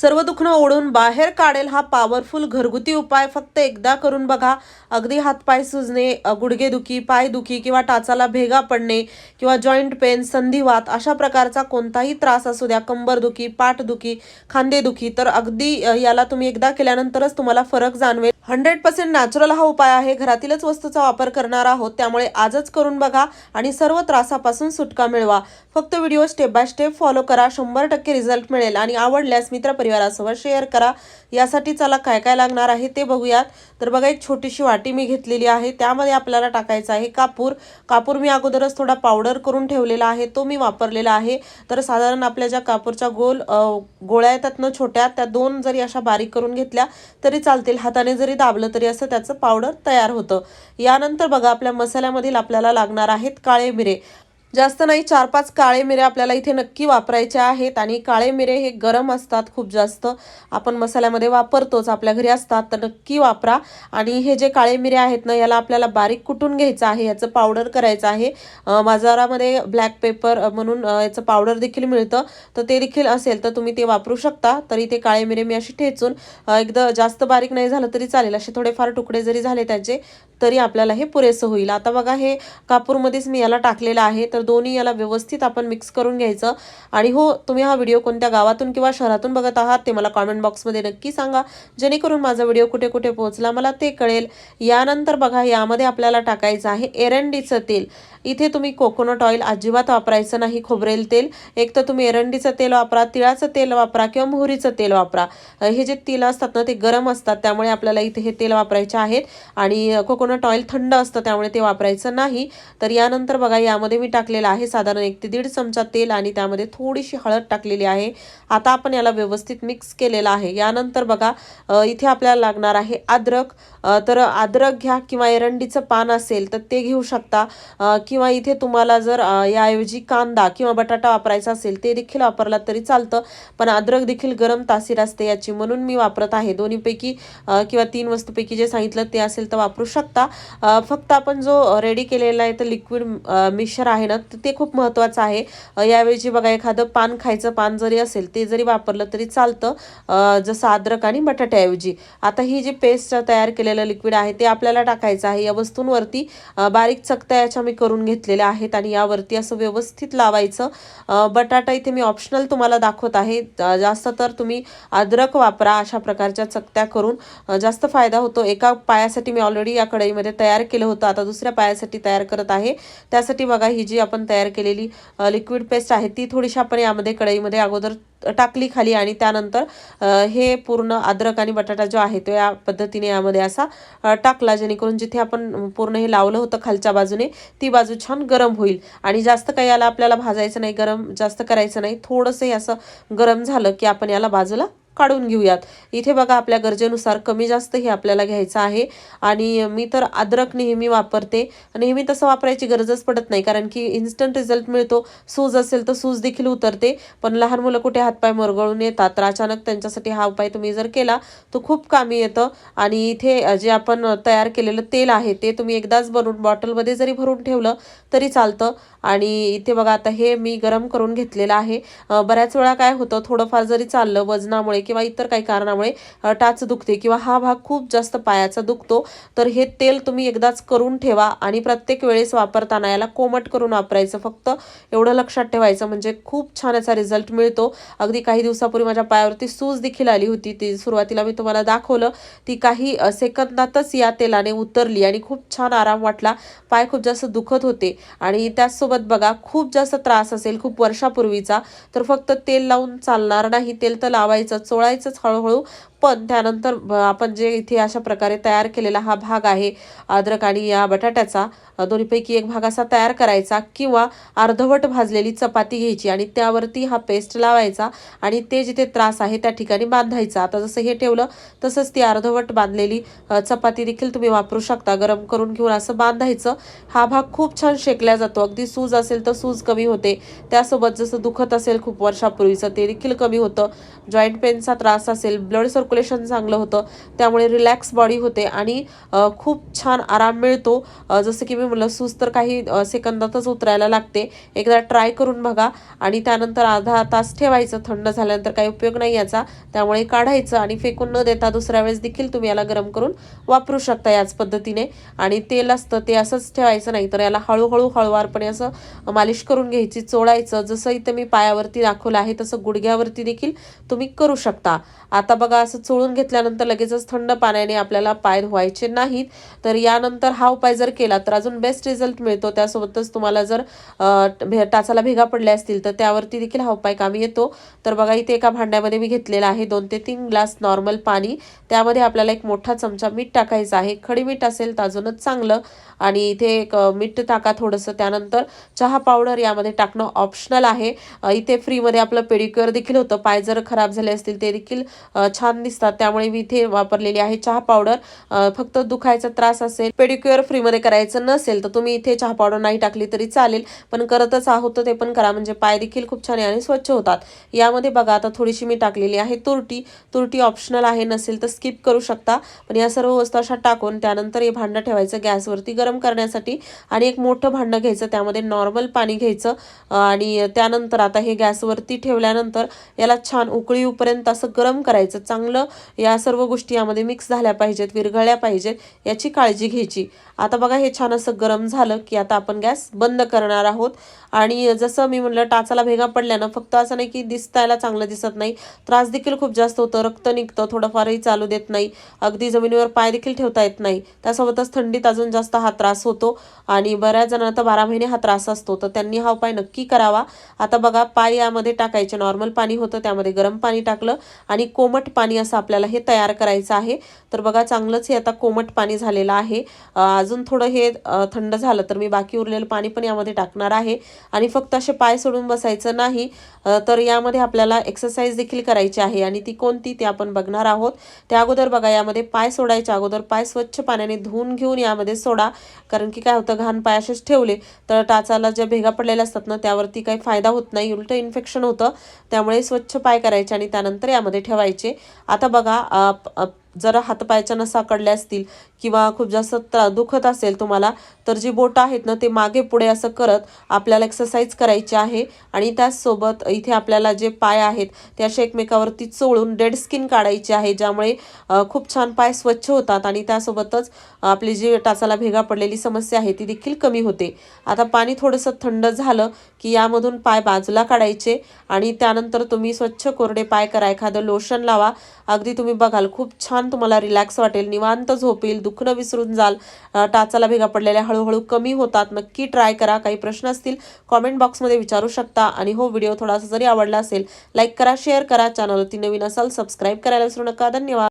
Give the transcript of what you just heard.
सर्व दुखणं ओढून बाहेर काढेल हा पॉवरफुल घरगुती उपाय. फक्त एकदा करून बघा. अगदी हातपाय सुजणे गुडघेदुखी पायदुखी किंवा टाचाला भेगा पडणे किंवा जॉईंट पेन संधिवात अशा प्रकारचा कोणताही त्रास असू द्या. कंबरदुखी पाठदुखी खांदेदुखी तर अगदी याला तुम्ही एकदा केल्यानंतरच तुम्हाला फरक जाणवेल. हंड्रेड पर्सेंट नॅचरल हा उपाय आहे. घरातीलच वस्तूचा वापर करणार आहोत. त्यामुळे आजच करून बघा आणि सर्व त्रासापासून सुटका मिळवा. फक्त video step by step follow करा. शंभर टक्के रिझल्ट मिळेल आणि आवडल्यास मित्रपरिवारासोबत शेअर करा. यासाठी चला काय काय लागणार आहे ते बघूयात. तर बघा एक छोटीशी वाटी मी घेतलेली आहे. त्यामध्ये आपल्याला टाकायचा आहे कापूर. कापूर मी अगोदरच थोडा पावडर करून ठेवलेला आहे. तो मी वापरलेला आहे. तर साधारण आपल्या ज्या कापूरच्या गोल गोळ्या येतात ना छोट्या त्या दोन जरी अशा बारीक करून घेतल्या तरी चालतील. हाताने जरी दाबलं तरी असं त्याचं पावडर तयार होतं. यानंतर बघा आपल्या मसाल्यामधील आपल्याला लागणार आहेत काळे मिरे. जास्त नाही चार पाच काळे मिरे आपल्याला इथे नक्की वापरायचे आहेत आणि काळे मिरे हे गरम असतात खूप जास्त. आपण मसाल्यामध्ये वापरतोच आपल्या घरी असतात तर नक्की वापरा. आणि हे जे काळे मिरे आहेत ना याला आपल्याला बारीक कुटून घ्यायचं आहे याचं पावडर करायचं आहे. बाजारामध्ये ब्लॅक पेपर म्हणून याचं पावडर देखील मिळतं. तर ते देखील असेल तर तुम्ही ते वापरू शकता. तरी ते काळे मिरे मी अशी ठेचून एकदम एकदा जास्त बारीक नाही झालं तरी चालेल. असे थोडेफार तुकडे जरी झाले त्याचे तरी आपल्याला हे पुरेसं होईल. आता बघा हे कापूरमध्येच मी याला टाकलेलं आहे. तर दोन्ही याला व्यवस्थित आपण मिक्स करून घ्यायचं. आणि हो तुम्ही हा व्हिडिओ कोणत्या गावातून किंवा शहरातून बघत आहात ते मला कॉमेंट बॉक्समध्ये नक्की सांगा. जेणेकरून माझा व्हिडिओ कुठे कुठे पोहोचला मला ते कळेल. यानंतर बघा यामध्ये आपल्याला टाकायचं आहे एरंडीचं तेल. इथे तुम्ही कोकोनट ऑइल अजिबात वापरायचं नाही खोबरेल तेल. एक तर तुम्ही एरंडीचं तेल वापरा तिळाचं तेल वापरा किंवा मोहरीचं तेल वापरा. हे जे तेल असतात ना ते गरम असतात त्यामुळे आपल्याला इथे हे तेल वापरायचे आहेत. आणि कोकोनट ऑइल थंड असतं त्यामुळे ते वापरायचं नाही. तर यानंतर बघा यामध्ये मी टाकलेलं आहे. साधारण एक ते दीड चमचा तेल आणि त्यामध्ये थोडीशी हळद टाकलेली आहे. आता आपण याला व्यवस्थित मिक्स केलेलं आहे. यानंतर बघा इथे आपल्याला लागणार आहे अद्रक. तर अद्रक घ्या किंवा एरंडीचं पान असेल तर ते घेऊ शकता. किंवा इथे तुम्हाला जर याऐवजी कांदा किंवा बटाटा वापरायचा असेल ते देखील वापरला तरी चालतं. पण अद्रक देखील गरम तासीर असते याची म्हणून मी वापरत आहे. दोन्हीपैकी किंवा तीन वस्तूपैकी जे सांगितलं ते असेल तर वापरू शकता. फक्त आपण जो रेडी केलेला आहे तर लिक्विड मिक्सर आहे ना तर ते खूप महत्त्वाचं आहे. यावेळी बघा एखादं पान खायचं पान जरी असेल ते जरी वापरलं तरी चालतं जसं अद्रक आणि बटाट्याऐवजी. आता ही जी पेस्ट तयार केलेलं लिक्विड आहे ते आपल्याला टाकायचं आहे. या वस्तूंवरती बारीक चकत्या याच्या मी करून घेतलेल्या आहेत आणि यावरती असं व्यवस्थित लावायचं. बटाटा इथे मी ऑप्शनल तुम्हाला दाखवत आहे. जास्त तर तुम्ही अद्रक वापरा अशा प्रकारच्या चकत्या करून. जास्त फायदा होतो. एका पायासाठी मी ऑलरेडी या कढईमध्ये तयार केलं होतं. आता दुसऱ्या पायासाठी तयार करत आहे. त्यासाठी बघा ही जी आपण तयार केलेली लिक्विड पेस्ट आहे ती थोडीशी आपण यामध्ये कढईमध्ये अगोदर टाकली खाली आणि त्यानंतर हे पूर्ण अद्रक आणि बटाटा जो आहे तो या पद्धतीने यामध्ये असा टाकला जेणेकरून जिथे आपण पूर्ण हे लावलं होतं खालच्या बाजूने ती बाजू छान गरम होईल. आणि जास्त काही याला आपल्याला भाजायचं नाही गरम जास्त करायचं नाही थोडंसं हे असं गरम झालं की आपण याला बाजूला काढून घेऊयात. इथे बघा आपल्या गरजेनुसार कमी जास्त हे आपल्याला घ्यायचं आहे. आणि मी तर अद्रक नेहमी वापरते. नेहमी तसं वापरायची गरजच पडत नाही कारण की इन्स्टंट रिझल्ट मिळतो. सूज असेल तर सूज देखील उतरते. पण लहान मुलं कुठे हातपाय मरगळून येतात? तर अचानक त्यांच्यासाठी हा उपाय तुम्ही जर केला तो खूप कामी येतं. आणि इथे जे आपण तयार केलेलं तेल आहे ते तुम्ही एकदाच बनवून बॉटलमध्ये जरी भरून ठेवलं तरी चालतं. आणि इथे बघा आता हे मी गरम करून घेतलेलं आहे. बऱ्याच वेळा काय होतं थोडंफार जरी चाललं वजनामुळे किंवा इतर काही कारणामुळे टाच दुखते किंवा हा भाग खूप जास्त पायाचा दुखतो तर हे तेल तुम्ही एकदाच करून ठेवा आणि प्रत्येक वेळेस वापरताना याला कोमट करून वापरायचं. फक्त एवढं लक्षात ठेवायचं म्हणजे खूप छान याचा रिझल्ट मिळतो. अगदी काही दिवसापूर्वी माझ्या पायावरती सूज देखील आली होती. ती सुरुवातीला मी तुम्हाला दाखवलं. ती काही सेकंदातच या तेलाने उतरली आणि खूप छान आराम वाटला. पाय खूप जास्त दुखत होते आणि त्याचसोबत बघा खूप जास्त त्रास असेल खूप वर्षापूर्वीचा तर फक्त तेल लावून चालणार नाही. तेल तर लावायचंच. चोळायचंच हळूहळू. पण त्यानंतर आपण जे इथे अशा प्रकारे तयार केलेला हा भाग आहे अद्रक आणि या बटाट्याचा दोन्हीपैकी एक भाग असा तयार करायचा किंवा अर्धवट भाजलेली चपाती घ्यायची आणि त्यावरती हा पेस्ट लावायचा आणि ते जिथे त्रास आहे त्या ठिकाणी बांधायचा. आता जसं हे ठेवलं तसंच ती अर्धवट बांधलेली चपाती देखील तुम्ही वापरू शकता. गरम करून घेऊन असं बांधायचं. हा भाग खूप छान शेकला जातो. अगदी सूज असेल तर सूज कमी होते. त्यासोबत जसं दुखत असेल खूप वर्षापूर्वीचं ते देखील कमी होतं. जॉईंट पेनचा त्रास असेल ब्लड सर्क्युलेशन चांगलं होतं. त्यामुळे रिलॅक्स बॉडी होते आणि खूप छान आराम मिळतो. जसं की मी म्हणलं सूज तर काही सेकंदातच उतरायला लागते. एकदा ट्राय करून बघा आणि त्यानंतर अर्धा तास ठेवायचं. थंड झाल्यानंतर काही उपयोग नाही याचा. त्यामुळे काढायचं आणि फेकून न देता दुसऱ्या वेळेस देखील तुम्ही याला गरम करून वापरू शकता याच पद्धतीने. आणि तेल असतं ते असंच ठेवायचं नाही तर याला हळूहळू हळूवारपणे असं मालिश करून घ्यायची चोळायचं. जसं इथं मी पायावरती दाखवलं आहे तसं गुडघ्यावरती देखील तुम्ही करू शकता. आता बघा असं चोळून घेतल्यानंतर लगेचच थंड पाण्याने आपल्याला पाय धुवायचे नाहीत. तर यानंतर हा उपाय जर केला तर अजून बेस्ट रिझल्ट मिळतो. त्यासोबतच तुम्हाला जर भे- टाचाला भेगा पडल्या असतील तर त्यावरती देखील हा उपाय कामी येतो. तर बघा इथे एका भांड्यामध्ये मी घेतलेला आहे दोन ते तीन ग्लास नॉर्मल पाणी. त्यामध्ये आपल्याला एक मोठा चमचा मीठ टाकायचा आहे. खडी मीठ असेल तर अजूनच चांगलं. आणि इथे एक मीठ टाका थोडंसं. त्यानंतर चहा पावडर यामध्ये टाकणं ऑप्शनल आहे. इथे फ्रीमध्ये आपलं पेडिक्युअर देखील होतं. पाय जर खराब झाले असतील ते देखील छान दिसतात. त्यामुळे मी इथे वापरलेली आहे चहा पावडर. फक्त दुखायचा त्रास असेल पेडिक्युअर फ्रीमध्ये करायचं नसेल तर तुम्ही इथे चहा पावडर नाही टाकली तरी चालेल पण करतच आहोत तर ते पण करा. म्हणजे पाय देखील खूप छान आणि स्वच्छ होतात. यामध्ये बघा आता थोडीशी मी टाकलेली आहे तुरटी. तुरटी ऑप्शनल आहे नसेल तर स्किप करू शकता. पण या सर्व वस्तू अशा टाकून त्यानंतर हे भांडं ठेवायचं गॅसवरती गरम करण्यासाठी आणि एक मोठं भांडं घ्यायचं. त्यामध्ये नॉर्मल पाणी घ्यायचं. आणि त्यानंतर आता हे गॅसवरती ठेवल्यानंतर याला छान उकळी असं गरम करायचं. चांगलं या सर्व गोष्टी यामध्ये मिक्स झाल्या पाहिजेत विरघळल्या पाहिजेत याची काळजी घ्यायची. आता बघा हे छान असं गरम झालं की आता आपण गॅस बंद करणार आहोत. आणि जसं मी म्हणलं टाचाला भेगा पडल्यानं फक्त असं नाही की दिसतायला चांगलं दिसत नाही. त्रास देखील खूप जास्त होतं रक्त निघतं थोडंफारही चालू देत नाही. अगदी जमिनीवर पाय देखील ठेवता येत नाही. त्यासोबतच थंडीत अजून जास्त हा त्रास होतो. आणि बऱ्याच जणांना तर बारा महिने हा त्रास असतो. तर त्यांनी हा उपाय नक्की करावा. आता बघा पाय यामध्ये टाकायचे. नॉर्मल पाणी होतं त्यामध्ये गरम पाणी टाकलं. आणि कोमट पाणी असं आपल्याला हे तयार करायचं आहे. तर बघा चांगलंच हे आता कोमट पाणी झालेलं आहे. अजून थोडं हे थंड झालं तर मी बाकी उरलेलं पाणी पण यामध्ये टाकणार आहे. आणि फक्त असे पाय सोडून बसायचं नाही. तर यामध्ये आपल्याला एक्सरसाइज देखील करायची आहे. आणि ती कोणती ते आपण बघणार आहोत. त्या अगोदर बघा यामध्ये पाय सोडायच्या अगोदर पाय स्वच्छ पाण्याने धुवून घेऊन यामध्ये सोडा. कारण की काय होतं घाण पाय असेच ठेवले तर टाचाला ज्या भेगा पडलेल्या असतात ना त्यावरती काही फायदा होत नाही. उलटं इन्फेक्शन होतं. त्यामुळे स्वच्छ पाय करायचे आणि त्यानंतर यामध्ये ठेवायचे. आता बघा जर हातपायाच्या नसा कडल्या असतील किंवा खूप जास्त त्रा दुखत असेल तुम्हाला तर जी बोटं आहेत ना ते मागे पुढे असं करत आपल्याला एक्सरसाइज करायची आहे. आणि त्याचसोबत इथे आपल्याला जे पाय आहेत ते असे एकमेकावरती चोळून डेड स्किन काढायची आहे ज्यामुळे खूप छान पाय स्वच्छ होतात. आणि त्यासोबतच आपली जी टाचाला भेगा पडलेली समस्या आहे ती देखील कमी होते. आता पाणी थोडंसं थंड झालं की यामधून पाय बाजूला काढायचे आणि त्यानंतर तुम्ही स्वच्छ कोरडे पाय करा. एखादं लोशन लावा. अगदी तुम्ही बघाल खूप छान तुम्हाला रिलॅक्स वाटेल निवांत झोपेल दुखणं विसरून जाल टाचाला भेगा पडलेल्या हळूहळू कमी होतात. नक्की ट्राय करा. काही प्रश्न असतील कॉमेंट बॉक्समध्ये विचारू शकता. आणि हो व्हिडिओ थोडासा जरी आवडला असेल लाईक करा शेअर करा. चॅनलवरती नवीन असाल सबस्क्राईब करायला विसरू नका. धन्यवाद.